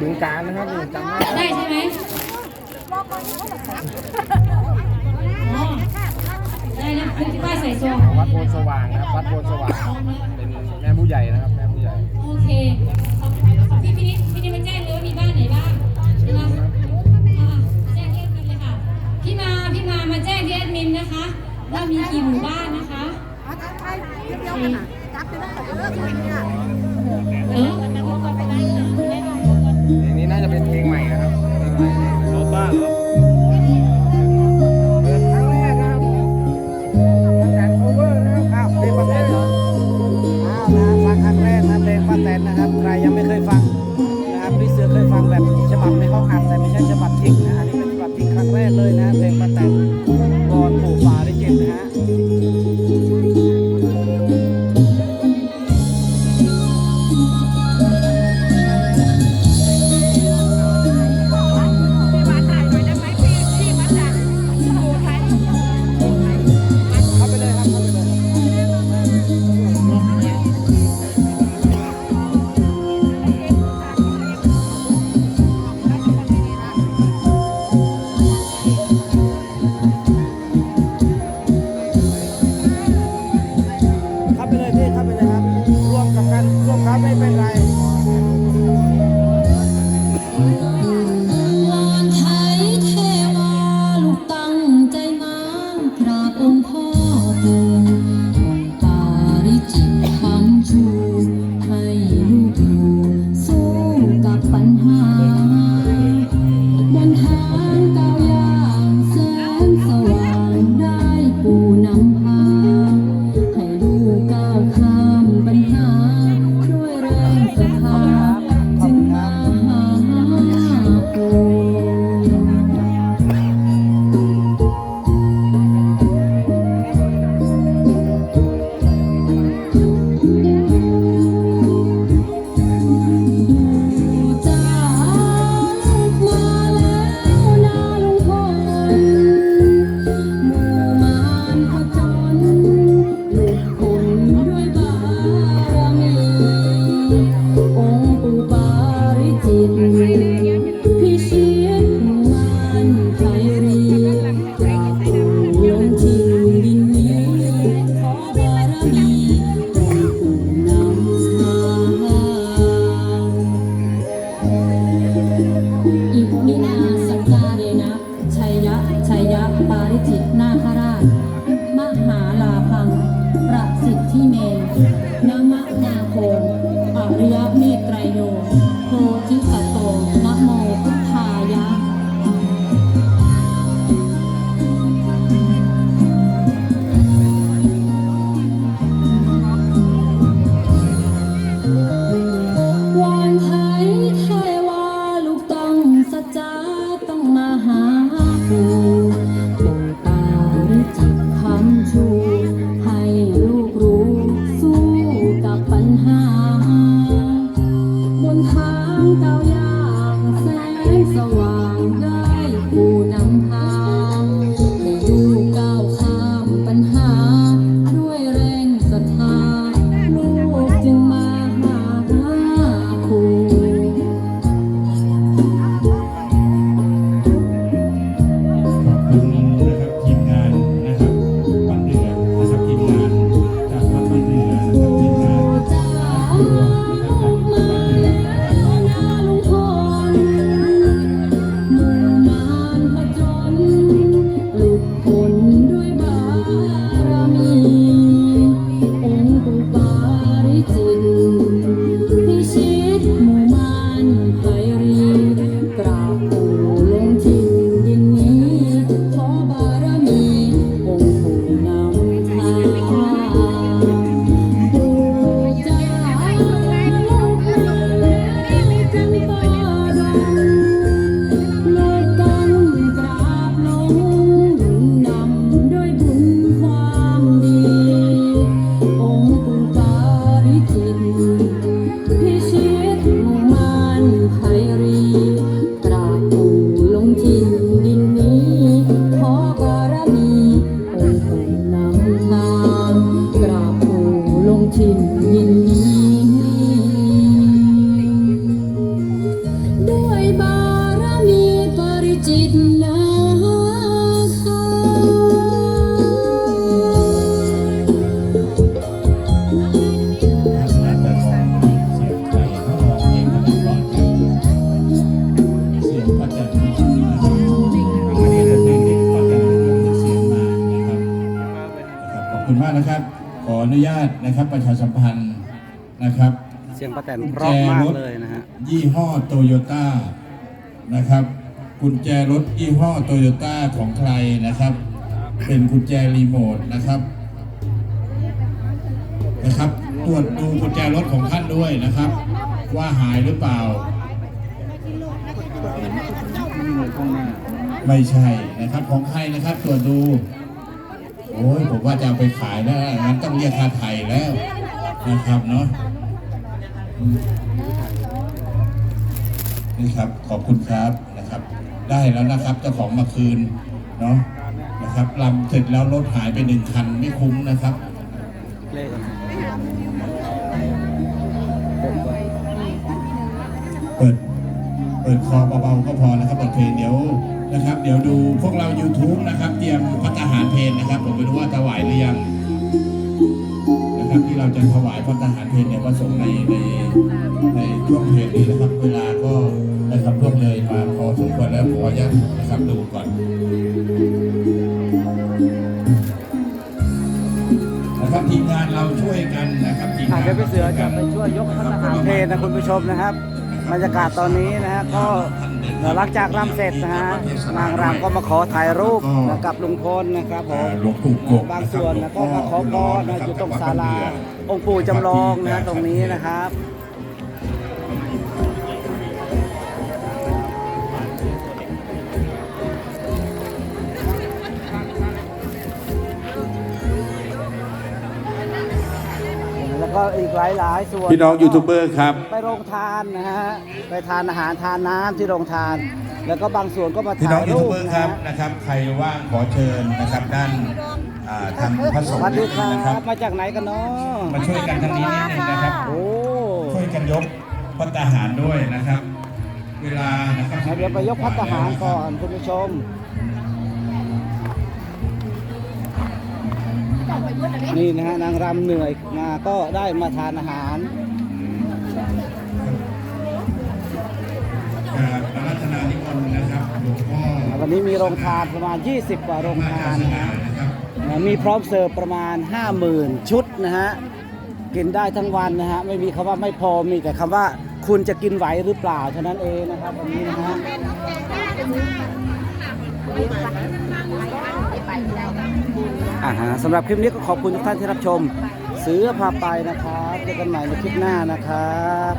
ดึงการนะครับดึงได้ได้ใช่ไหมได้นะคุณป้าใส่ซอวัดโพนสว่างนะครับวัดโพนสว่างเป็นแม่ผู้ใหญ่นะครับแม่ผู้ใหญ่โอเค จะเป็นเพลงใหม่นะครับเพลงบ้าเหรอ fundamental ปาริจิตนาคราช อนุญาตนะครับประชาสัมพันธ์นะครับเสียงป้าแตนเพราะมากเลยนะฮะยี่ห้อโตโยต้านะครับกุญแจรถยี่ห้อโตโยต้าของใครนะครับ เป็นกุญแจรีโมทนะครับนะครับตรวจดูกุญแจรถของท่านด้วยนะครับ ว่าหายหรือเปล่า ไม่ใช่นะครับของใครนะครับตรวจดู โอ้ยผมว่าจะเอาไปขายแล้วงั้นต้องเรียกค่าไถ่แล้วนะครับเนาะนี่ครับขอบคุณครับนะครับ ได้แล้วนะครับเจ้าของมาคืนเนาะนะครับลำเสร็จแล้วรถหายไปหนึ่งคันไม่คุ้มนะครับเปิดเปิดคอเบาๆก็พอนะครับบทเพลงเดี๋ยว นะครับ เดี๋ยวดูพวกเรา YouTube นะครับ เตรียมพัฒหารเพลนะครับ ผมไม่รู้ว่าถวายหรือยังนะครับที่เราจะถวายพัฒหารเพลเนี่ยก็ส่งในในในช่วงเพลนี้นะครับ เวลาก็นะครับล่วงเลยมาพอสมควรแล้วขออนุญาตนะครับดูก่อนนะครับทีมงานเราช่วยกันนะครับทีมอาจงานจะไปเสือจะไปช่วยยกพระทหารเพลนะคุณผู้ชมนะครับบรรยากาศตอนนี้นะฮะก็ หลังจากรำเสร็จนะฮะนางรำก็มาขอถ่ายรูปนะกับลุงพลนะครับผอ่ามหลวงปู่กบบางส่วนนะก็มาขอพรนะอยู่ตรงศาลาองค์ปู่จำลองนะตรงนี้นะครับ ก็อีกหลายๆส่วนพี่น้องยูทูบเบอร์ครับ ไปโรงทานนะฮะไปทานอาหารทานน้ำที่โรงทาน แล้วก็บางส่วนก็มาพี่น้อถ่างยยูรูทูบปเบอร์นะครัฮะบนะครับ ใครว่างขอเชิญนะครับด้านอ่าทางพระสสงฆ์วัสดีครันะครับ บมาจากไหนกันเนาะมาช่วยกันทางนี้นิดนึงนะครับ โอ้ช่วยกันยกพัตตาหารด้วยนะครับ เวลานะครับเดี๋ยวไปยกพัฒหารก่อนคุณผู้ชม นี่นะฮะนางรำเหนื่อยมาก็ได้มาทานอาหารกราบอารัตนานิมนต์นะครับหลวงพ่อวันนี้มีโรงทานประมาณ 20 กว่าโรงมาทาศานสนานะครับนะมีพร้อมเสิร์ฟประมาณ 50,000 ชุดนะฮะกินได้ทั้งวันนะฮะไม่มีคำว่าไม่พอมีแต่คำว่าคุณจะกินไหวหรือเปล่าเท่านั้นเองนะครับวันนี้นะฮะ อ่าฮะสำหรับคลิปนี้ก็ขอบคุณทุกท่านที่รับชม เสือพาไปนะครับเจอกันใหม่ในคลิปหน้านะครับ